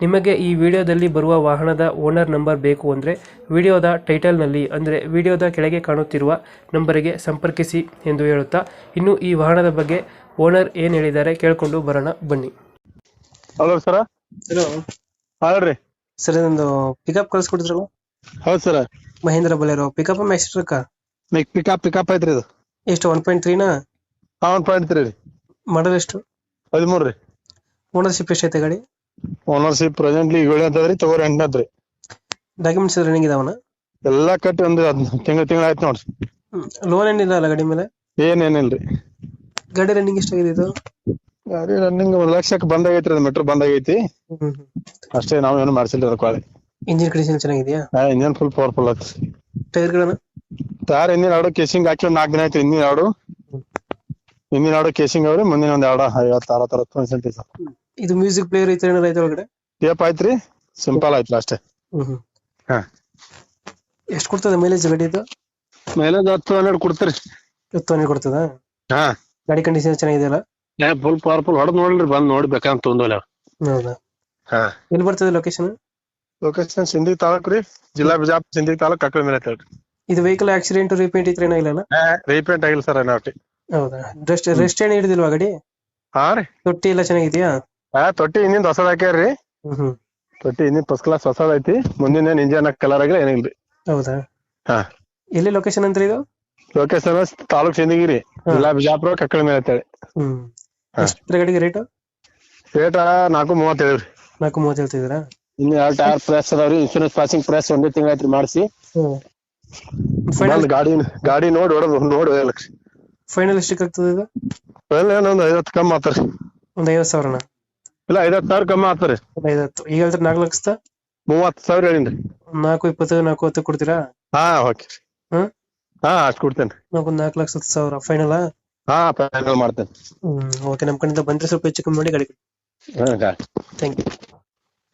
ನಿಮಗೆ ಈ ವಿಡಿಯೋದಲ್ಲಿ ಬರುವ ವಾಹನದ ಓನರ್ ನಂಬರ್ ಬೇಕು ಅಂದರೆ ವಿಡಿಯೋದ ಟೈಟಲ್ನಲ್ಲಿ ಅಂದರೆ ವಿಡಿಯೋದ ಕೆಳಗೆ ಕಾಣುತ್ತಿರುವ ನಂಬರಿಗೆ ಸಂಪರ್ಕಿಸಿ ಎಂದು ಹೇಳುತ್ತಾ ಇನ್ನು ಈ ವಾಹನದ ಬಗ್ಗೆ ಓನರ್ ಏನು ಹೇಳಿದ್ದಾರೆ ಕೇಳಿಕೊಂಡು ಬರೋಣ ಬನ್ನಿ. Hello sir? ಹಲೋ. ಹೇಳ್ರಿ. ಸರ್ ಇದೊಂದು ಪಿಕಪ್ ಕಳ್ಸಿಕೊಡಿದ್ರಲ್ಲ ಹೌದು ಸರ. ಮಹೇಂದ್ರ ಬಲೇರೋ. ಪಿಕಪ್ ಮ್ಯಾಕ್ಸ್ಟ್ರಕ್ಕ ಮಿಕ್ ಪಿಕಪ್ ಪಿಕಪ್ ಐತ್ರಿ ಇದು. ಎಷ್ಟು ಒನ್ ಪಾಯಿಂಟ್ ತ್ರೀನಾ ಒನ್ ಪಾಯಿಂಟ್ ತ್ರೀ ರೀ. ಮಾಡಲ್ ಎಷ್ಟು? ಹದಿಮೂರು ರೀ. ಓನರ್ಶಿಪ್ ಎಷ್ಟೈತೆ ಗಾಡಿ? ಓನರ್ಶಿಪ್ ಪ್ರೆಸೆಂಟ್ಲಿ ಏಳು ಅಂತದ್ರಿ ತಗೋರಿ ಎಂಟನದ್ರಿ ಡಾಕ್ಯುಮೆಂಟ್ಸ್ ರನ್ನಿಂಗ್ ಇದಾವನ ಎಲ್ಲಾ ಕಟ್ಟಿ ಒಂದು ತಿಂಗಳ ತಿಂಗಳ ಆಯ್ತು ನೋಡ್ರಿ. ಲೋನ್ ಏನಿಲ್ಲ ಅಲ್ಲ ಗಾಡಿ ಮೇಲೆ? ಏನೇನಿಲ್ರಿ. ಗಾಡಿ ರನ್ನಿಂಗ್ ಎಷ್ಟಾಗಿದೆ ಇದು? ಗಾಡಿ ರನ್ನಿಂಗ್ ಒಂದು ಲಕ್ಷಕ್ಕೆ ಬಂದಾಗೈತ್ರಿ ಅದು ಮೆಟ್ರೋ ಬಂದಾಗೈತಿ ಅಷ್ಟೇ ನಾವು ಏನು ಮಾಡ್ಸಿಲ್ರಿ ಅದ್ರ ಕ್ವಾಲಿ ಇಂಜಿನ್ ಕಂಡೀಷನ್ ಚೆನ್ನಾಗಿದೆಯಾ? ಇಂಜಿನ್ ಫುಲ್ ಪವರ್ಫುಲ್ ಆಯ್ತು ಟೈರ್ಗಳನ್ನ ಟೈರ್ ಇಂಜಿನ್ ಆಡು ಕೇಸಿಂಗ್ ಹಾಕಿ ಒಂದು ನಾಲ್ಕು ದಿನ ಆಯ್ತು ಇಂಜಿನ್ ಆಡು ಇಂಜಿನ್ ಆಡು ಕೇಸಿಂಗ್ ಅವ್ರಿ ಮುಂದಿನ ಒಂದು ಎರಡು ಐವತ್ತು ಅರವತ್ತು ಅರವತ್ತು ಪರ್ಸೆಂಟ್ ಸರ್ ಇದು ಮ್ಯೂಸಿಕ್ ಪ್ಲೇಯರ್ ಐತೆ ಏನಾರ ಐತೆ ಒಳಗಡೆ? ಟೇಪ್ ಆಯ್ತ್ರಿ. ಸಿಂಪಲ್ ಆಯ್ತು ಅಷ್ಟೇ. ಹ್ಮ್ ಹಾ. ಎಷ್ಟು ಕೊಡ್ತದೆ ಮೈಲೇಜ್ ಗಾಡಿ ಇದು? ಮೈಲೇಜ್ ಹತ್ತು ಹನ್ನೆರಡು ಕೊಡ್ತೀರಿ. ಹನ್ನೆರಡು ಕೊಡ್ತದ? ಹಾ. ಗಾಡಿ ಕಂಡೀಷನ್ ಚೆನ್ನಾಗಿದೆಯಲ್ಲ ಫುಲ್ ಪವರ್ಫುಲ್ ಹೊಡೆದ್ ನೋಡ್ರಿ ಬಂದ್ ನೋಡಿ ಬೇಕಂತ ತೊಂದೋಲ್ಲ ಹೌದಾ? ಹಾ. ಎಲ್ಲಿ ಬರ್ತದೆ ಲೊಕೇಶನ್ ಲೊಕೇಶನ್ ಸಿಂಧಿ ತಾಲೂಕ್ ರೀ. ಜಿಲ್ಲಾ ಬಿಜಾಪುರ ಸಿಂಧಿ ತಾಲೂಕ್ ಕಕ್ಕಳ ಮೇಲೆ ಐತೆ ಇದು ವೆಹಿಕಲ್ ಆಕ್ಸಿಡೆಂಟ್ ರೀಪೇಂಟ್ ಇತ್ರ ಏನಾಗಿಲ್ಲ ರೀಪೇಂಟ್ ಆಗಿಲ್ಲ ಸರ್ ಏನಾವಟಿ ಹೌದಾ? ರೆಸ್ಟ್ ರೆಸ್ಟ್ ಏನು ಹಿಡಿದಿಲ್ವಾ ಗಾಡಿ? ಹಾ ರೀ. ತೊಟ್ಟಿ ಎಲ್ಲ ಚೆನ್ನಾಗಿದೆಯಾ? ಹಾ ತೊಟ್ಟಿ ಇನ್ನಿಂದ ಹೊಸದ್ ಹಾಕ್ಯಾರ್ರಿ. ಹ್ಮ್ ತೊಟ್ಟಿ ಹಿಂದಿನ ಫಸ್ಟ್ ಕ್ಲಾಸ್ ಹೊಸದ್ ಐತಿ. ಮುಂದಿನ ಏನ್ ಇಂಜನ್ ಕಲರ್ ಆಗಿಲ್ಲ ಏನಿಲ್ರಿ. ಹೌದಾ? ಹಾ. ಎಲ್ಲಿ ಲೊಕೇಶನ್ ಅಂತ್ರಿ ಇದು? ಲೊಕೇಶನ್ ತಾಲೂಕ್ ಚಂದಗಿರಿ ಜಿಲ್ಲಾ ಬಿಜಾಪುರ ಕಕ್ಕಳ ಮೇಲೆ ಅಂತೇಳಿ. ಹ್ಮ್. ಹಾ. ಎಷ್ಟು ಗಾಡಿಗೆ ರೇಟ್ ರೇಟ್ ನಾಲ್ಕು ಮೂವತ್ತು ಹೇಳಿವ್ರಿ ನಾಲ್ಕು ಮೂವತ್ತು ಹೇಳ್ತಿದ್ದೀರಾ? ಇನ್ನು ಎರಡು ಟೈರ್ ಪ್ರೆಸ್ ಅದಾವ್ರಿ. ಇನ್ಶೂರೆನ್ಸ್ ಪಾಸಿಂಗ್ ಪ್ರೆಸ್ ಒಂದೇ ತಿಂಗಳ ಐತ್ರಿ ಮಾಡಿಸಿ. ಹ್ಮ್. ಫೈನಲ್ ಬಂದ್ ಗಾಡಿ ಗಾಡಿ ನೋಡಿ ಹೊಡೋದು ನೋಡಿ ಲಕ್ಷ ಫೈನಲ್ ಎಷ್ಟಕ್ಕೆ ಆಗ್ತದೆ ಇದು? ಒಂದ್ ಐವತ್ತು ಕಮ್ಮಿ ಆತಾರಿ ಒಂದ್ ಐವತ್ತು ಸಾವಿರನ? ಇಲ್ಲ ಐದತ್ತು ಸಾವಿರ ಕಮ್ಮಿ ಆಗ್ತಾರೆ ಐದತ್ತು ಈಗ ಹೇಳ್ತಾರೆ ನಾಲ್ಕು ಲಕ್ಷದ? ಮೂವತ್ತು ಸಾವಿರ ಹೇಳಿನ್ರಿ ನಾಲ್ಕು ಇಪ್ಪತ್ತು ನಾಲ್ಕು ಹತ್ತು ಕೊಡ್ತೀರಾ? ಹಾ ಓಕೆ. ಹ್ಮ್ ಹಾ ಅಷ್ಟು ಕೊಡ್ತೇನೆ. ನಾಲ್ಕು ನಾಲ್ಕು ಲಕ್ಷದ ಸಾವಿರ. ಫೈನಲ್ ಹಾ ಫೈನಲ್ ಮಾಡ್ತೇನೆ. ಹ್ಮ್ ಓಕೆ. ನಮ್ಮ ಕಡೆಯಿಂದ ಬಂದ್ರೆ ಸ್ವಲ್ಪ ಹೆಚ್ಚು ಕಮ್ಮಿ ಮಾಡಿ ಗಾಡಿ ಹಾ ಥ್ಯಾಂಕ್ ಯು